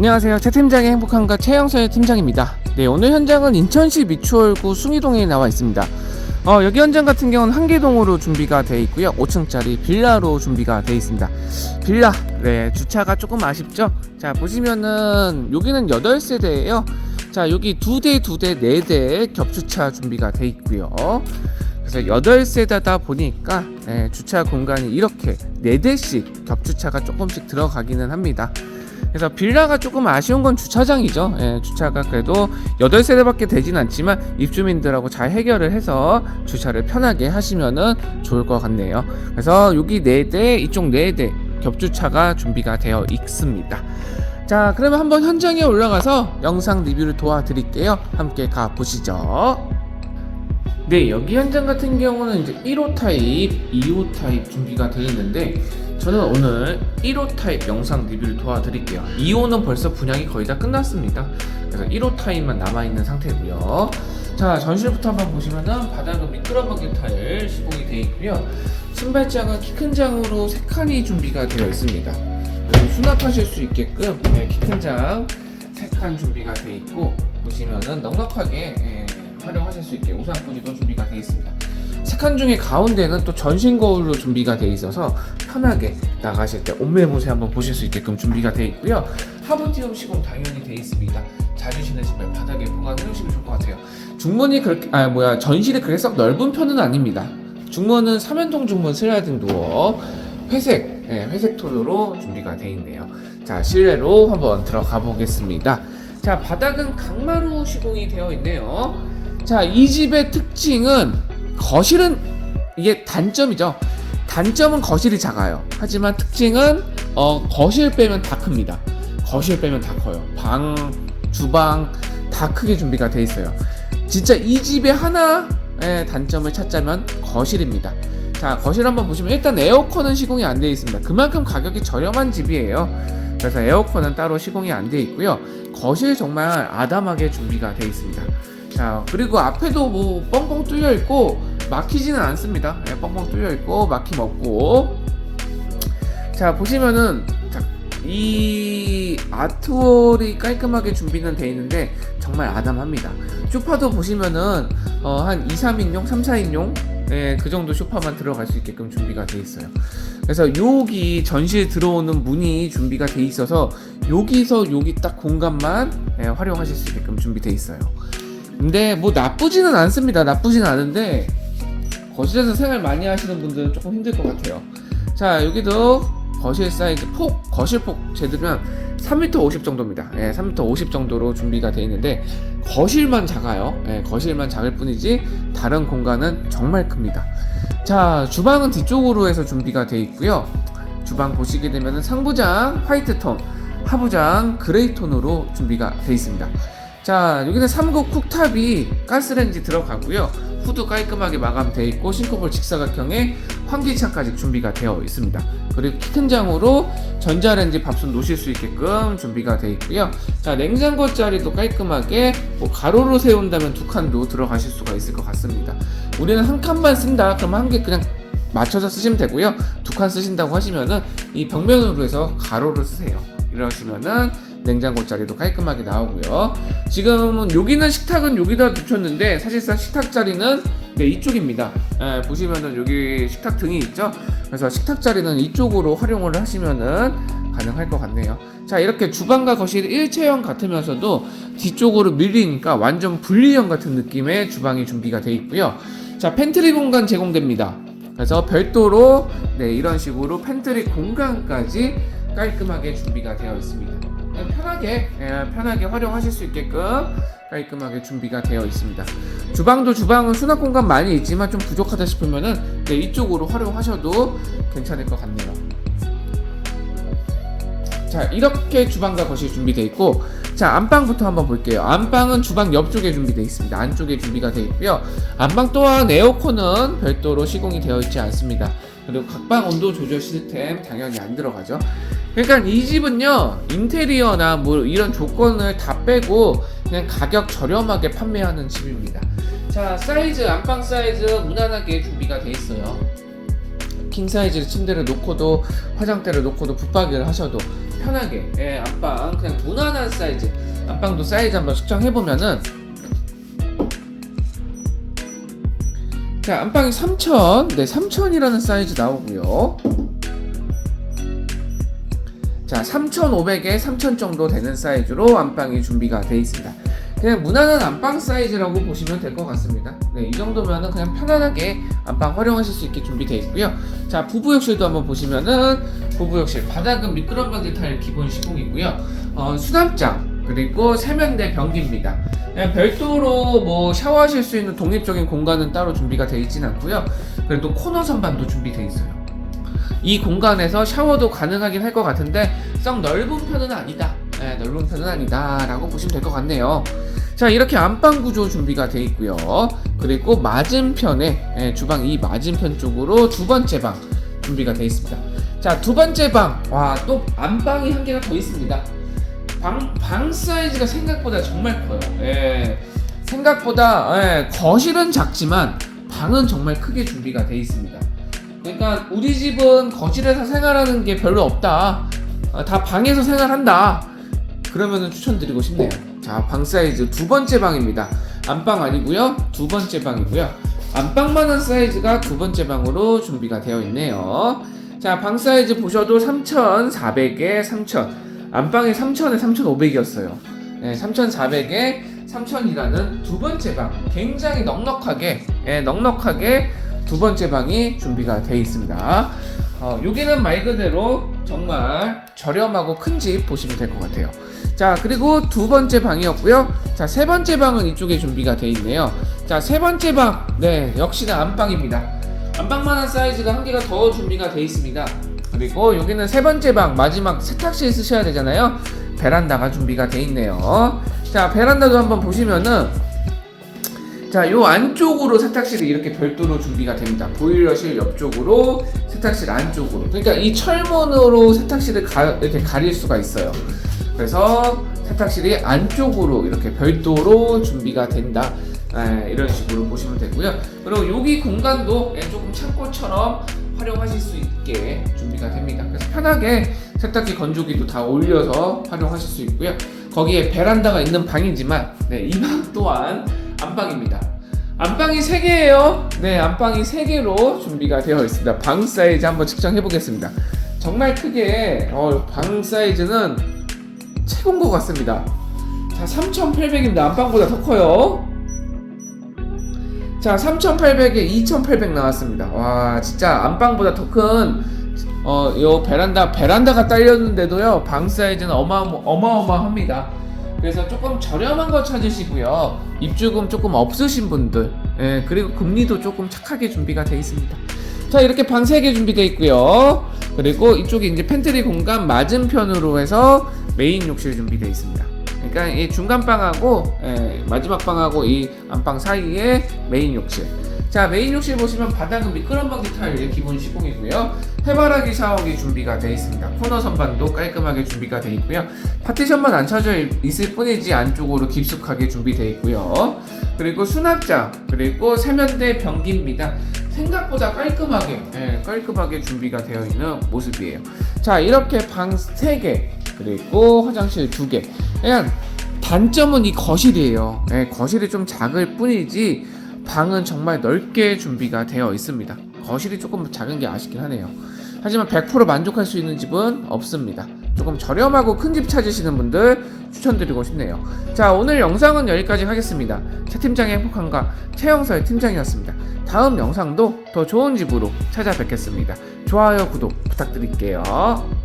안녕하세요. 최 팀장의 행복한가 최영서의 팀장입니다. 네, 오늘 현장은 인천시 미추홀구 숭이동에 나와 있습니다. 어, 여기 현장 같은 경우는 한계동으로 준비가 되어 있고요. 5층짜리 빌라로 준비가 되어 있습니다. 빌라, 네, 주차가 조금 아쉽죠? 자, 보시면은 여기는 8세대예요. 자, 여기 2대, 2대, 4대 겹주차 준비가 되어 있고요. 그래서 8세대다 보니까 예, 주차 공간이 이렇게 4대씩 겹주차가 조금씩 들어가기는 합니다. 그래서 빌라가 조금 아쉬운 건 주차장이죠. 예, 주차가 그래도 8세대밖에 되진 않지만 입주민들하고 잘 해결을 해서 주차를 편하게 하시면은 좋을 것 같네요. 그래서 여기 4대, 이쪽 4대 겹주차가 준비가 되어 있습니다. 자, 그러면 한번 현장에 올라가서 영상 리뷰를 도와드릴게요. 함께 가 보시죠. 네, 여기 현장 같은 경우는 이제 1호 타입, 2호 타입 준비가 되어 있는데 저는 오늘 1호 타입 영상 리뷰를 도와드릴게요. 2호는 벌써 분양이 거의 다 끝났습니다. 그래서 1호 타입만 남아있는 상태고요. 자, 전실부터 한번 보시면은 바닥은 미끄럼하게 타일 시공이 되어 있고요. 신발장은 키 큰 장으로 3칸이 준비가 되어 있습니다. 수납하실 수 있게끔 네, 키큰 장 3칸 준비가 되어 있고 보시면은 넉넉하게 예, 활용하실 수 있게 우산꽂이도 준비가 되어 있습니다. 세 칸 중에 가운데는 또 전신 거울로 준비가 되어 있어서 편하게 나가실 때 옷매무새 한번 보실 수 있게끔 준비가 되어 있고요. 하부티움 시공 당연히 되어 있습니다. 자주 신발 바닥에 보관해 놓으시면 좋을 것 같아요. 중문이 그렇게 아 뭐야 전실이 그렇게 썩 넓은 편은 아닙니다. 중문은 3연통 중문 슬라이딩 도어 회색 예, 회색 톤으로 준비가 되어 있네요. 자 실내로 한번 들어가 보겠습니다. 자 바닥은 강마루 시공이 되어 있네요. 자 이 집의 특징은 거실은 이게 단점이죠. 단점은 거실이 작아요. 하지만 특징은 어, 거실 빼면 다 큽니다. 거실 빼면 다 커요. 방, 주방 다 크게 준비가 돼 있어요. 진짜 이 집의 하나의 단점을 찾자면 거실입니다. 자, 거실 한번 보시면 일단 에어컨은 시공이 안 되어 있습니다. 그만큼 가격이 저렴한 집이에요. 그래서 에어컨은 따로 시공이 안 되어 있고요. 거실 정말 아담하게 준비가 되어 있습니다. 자, 그리고 앞에도 뭐 뻥뻥 뚫려 있고 막히지는 않습니다. 예, 뻥뻥 뚫려 있고 막힘 없고. 자, 보시면은 자, 이 아트월이 깔끔하게 준비는 되어 있는데 정말 아담합니다. 쇼파도 보시면은 어, 한 2, 3인용, 3, 4인용 예, 그 정도 쇼파만 들어갈 수 있게끔 준비가 되어 있어요. 그래서 여기 전시에 들어오는 문이 준비가 되어 있어서 여기서 여기 딱 공간만 예, 활용하실 수 있게끔 준비되어 있어요. 근데 뭐 나쁘지는 않습니다. 나쁘지는 않은데 거실에서 생활 많이 하시는 분들은 조금 힘들 것 같아요. 자 여기도 거실 사이즈 폭 거실 폭 재들면 3m 50 정도입니다. 예, 3m 50 정도로 준비가 되어 있는데 거실만 작아요. 예, 거실만 작을 뿐이지 다른 공간은 정말 큽니다. 자 주방은 뒤쪽으로 해서 준비가 되어 있고요. 주방 보시게 되면 상부장 화이트 톤, 하부장 그레이 톤으로 준비가 되어 있습니다. 자 여기는 3구 쿡탑이 가스레인지 들어가고요. 후드 깔끔하게 마감되어 있고 싱크볼 직사각형에 환기창까지 준비가 되어 있습니다. 그리고 키큰 장으로 전자레인지 밥솥 놓으실 수 있게끔 준비가 되어 있고요. 자 냉장고 자리도 깔끔하게 뭐 가로로 세운다면 두 칸도 들어가실 수가 있을 것 같습니다. 우리는 한 칸만 쓴다. 그럼 한 개 그냥 맞춰서 쓰시면 되고요. 두 칸 쓰신다고 하시면은 이 벽면으로 해서 가로를 쓰세요. 이러시면은 냉장고 자리도 깔끔하게 나오고요. 지금은 여기는 식탁은 여기다 놓쳤는데 사실상 식탁 자리는 네, 이쪽입니다. 예, 보시면은 여기 식탁 등이 있죠. 그래서 식탁 자리는 이쪽으로 활용을 하시면은 가능할 것 같네요. 자 이렇게 주방과 거실이 일체형 같으면서도 뒤쪽으로 밀리니까 완전 분리형 같은 느낌의 주방이 준비가 되어 있고요. 자 팬트리 공간 제공됩니다. 그래서 별도로 네, 이런 식으로 팬트리 공간까지 깔끔하게 준비가 되어 있습니다. 편하게 예, 편하게 활용하실 수 있게끔 깔끔하게 준비가 되어 있습니다. 주방도 주방은 수납 공간 많이 있지만 좀 부족하다 싶으면은 네, 이쪽으로 활용하셔도 괜찮을 것 같네요. 자 이렇게 주방과 거실 준비되어 있고 자 안방부터 한번 볼게요. 안방은 주방 옆쪽에 준비되어 있습니다. 안쪽에 준비가 되어 있고요. 안방 또한 에어컨은 별도로 시공이 되어 있지 않습니다. 그리고 각방 온도 조절 시스템 당연히 안 들어가죠 그러니까 이 집은요 인테리어나 뭐 이런 조건을 다 빼고 그냥 가격 저렴하게 판매하는 집입니다. 자 사이즈 안방 사이즈 무난하게 준비가 되어 있어요. 킹 사이즈 침대를 놓고도 화장대를 놓고도 붙박이를 하셔도 편하게 예, 안방 그냥 무난한 사이즈. 안방도 사이즈 한번 측정해 보면은. 자 안방이 3000네 3000이라는 사이즈 나오고요 자 3500에 3000 정도 되는 사이즈로 안방이 준비가 되어 있습니다. 그냥 무난한 안방 사이즈라고 보시면 될 것 같습니다. 네, 이 정도면은 그냥 편안하게 안방 활용하실 수 있게 준비되어 있고요. 자 부부욕실도 한번 보시면은 부부욕실 바닥은 미끄럼방 디타일 기본 시공이고요. 어, 수납장 그리고 세면대 변기입니다. 그냥 별도로 뭐 샤워하실 수 있는 독립적인 공간은 따로 준비가 되어 있진 않고요. 그래도 코너 선반도 준비되어 있어요 이 공간에서 샤워도 가능하긴 할 것 같은데 썩 넓은 편은 아니다. 네, 넓은 편은 아니다 라고 보시면 될 것 같네요. 자 이렇게 안방 구조 준비가 되어 있고요. 그리고 맞은편에 예, 주방 이 맞은편 쪽으로 두 번째 방 준비가 되어 있습니다. 자 두 번째 방 와 또 안방이 한 개가 더 있습니다. 방, 방 사이즈가 생각보다 정말 커요. 예, 생각보다 예, 거실은 작지만 방은 정말 크게 준비가 되어 있습니다 그러니까 우리 집은 거실에서 생활하는 게 별로 없다 아, 다 방에서 생활한다 그러면은 추천드리고 싶네요. 자, 방 사이즈 두 번째 방입니다. 안방 아니고요. 두 번째 방이고요. 안방만한 사이즈가 두 번째 방으로 준비가 되어 있네요. 자, 방 사이즈 보셔도 3,400에 3,000. 안방이 3,000에 3,500이었어요. 네, 3,400에 3,000이라는 두 번째 방. 굉장히 넉넉하게, 예, 넉넉하게 두 번째 방이 준비가 되어 있습니다. 어, 여기는 말 그대로 정말 저렴하고 큰 집 보시면 될 것 같아요. 자, 그리고 두 번째 방이었고요. 자, 세 번째 방은 이쪽에 준비가 되어 있네요. 자, 세 번째 방. 네, 역시나 안방입니다. 안방만한 사이즈가 한 개가 더 준비가 되어 있습니다. 그리고 여기는 세 번째 방, 마지막 세탁실 쓰셔야 되잖아요. 베란다가 준비가 되어 있네요. 자, 베란다도 한번 보시면은 자, 요 안쪽으로 세탁실이 이렇게 별도로 준비가 됩니다. 보일러실 옆쪽으로 세탁실 안쪽으로. 그러니까 이 철문으로 세탁실을 가, 이렇게 가릴 수가 있어요. 그래서 세탁실이 안쪽으로 이렇게 별도로 준비가 된다. 에, 이런 식으로 보시면 되고요. 그리고 여기 공간도 예, 조금 창고처럼 활용하실 수 있게 준비가 됩니다. 그래서 편하게 세탁기 건조기도 다 올려서 활용하실 수 있고요. 거기에 베란다가 있는 방이지만 네, 이방 또한 안방입니다. 안방이 3개예요. 네, 안방이 3개로 준비가 되어 있습니다. 방 사이즈 한번 측정해 보겠습니다. 정말 크게 어, 방 사이즈는 최고인 것 같습니다. 자, 3,800입니다. 안방보다 더 커요. 자, 3,800에 2,800 나왔습니다. 와, 진짜 안방보다 더 큰, 어, 요 베란다, 베란다가 딸렸는데도요, 방 사이즈는 어마 어마, 어마어마합니다. 그래서 조금 저렴한 거 찾으시고요. 입주금 조금 없으신 분들, 예, 그리고 금리도 조금 착하게 준비가 되어 있습니다. 자, 이렇게 방 3개 준비되어 있고요. 그리고 이쪽에 이제 팬트리 공간 맞은편으로 해서 메인 욕실 준비되어 있습니다. 그러니까 이 중간 방하고 예, 마지막 방하고 이 안방 사이에 메인 욕실. 자 메인 욕실 보시면 바닥은 미끄럼방 디타일 기본 시공이고요. 해바라기 샤워기 준비가 되어 있습니다. 코너 선반도 깔끔하게 준비가 되어 있고요. 파티션만 안 쳐져 있을 뿐이지 안쪽으로 깊숙하게 준비되어 있고요. 그리고 수납장 그리고 세면대 변기입니다. 생각보다 깔끔하게 예, 깔끔하게 준비가 되어 있는 모습이에요. 자 이렇게 방 3개 그리고 화장실 2개 그냥 단점은 이 거실이에요. 예, 거실이 좀 작을 뿐이지 방은 정말 넓게 준비가 되어 있습니다. 거실이 조금 작은 게 아쉽긴 하네요. 하지만 100% 만족할 수 있는 집은 없습니다. 조금 저렴하고 큰 집 찾으시는 분들 추천드리고 싶네요. 자, 오늘 영상은 여기까지 하겠습니다. 최 팀장의 행복한가 최영서의 팀장이었습니다. 다음 영상도 더 좋은 집으로 찾아뵙겠습니다. 좋아요, 구독 부탁드릴게요.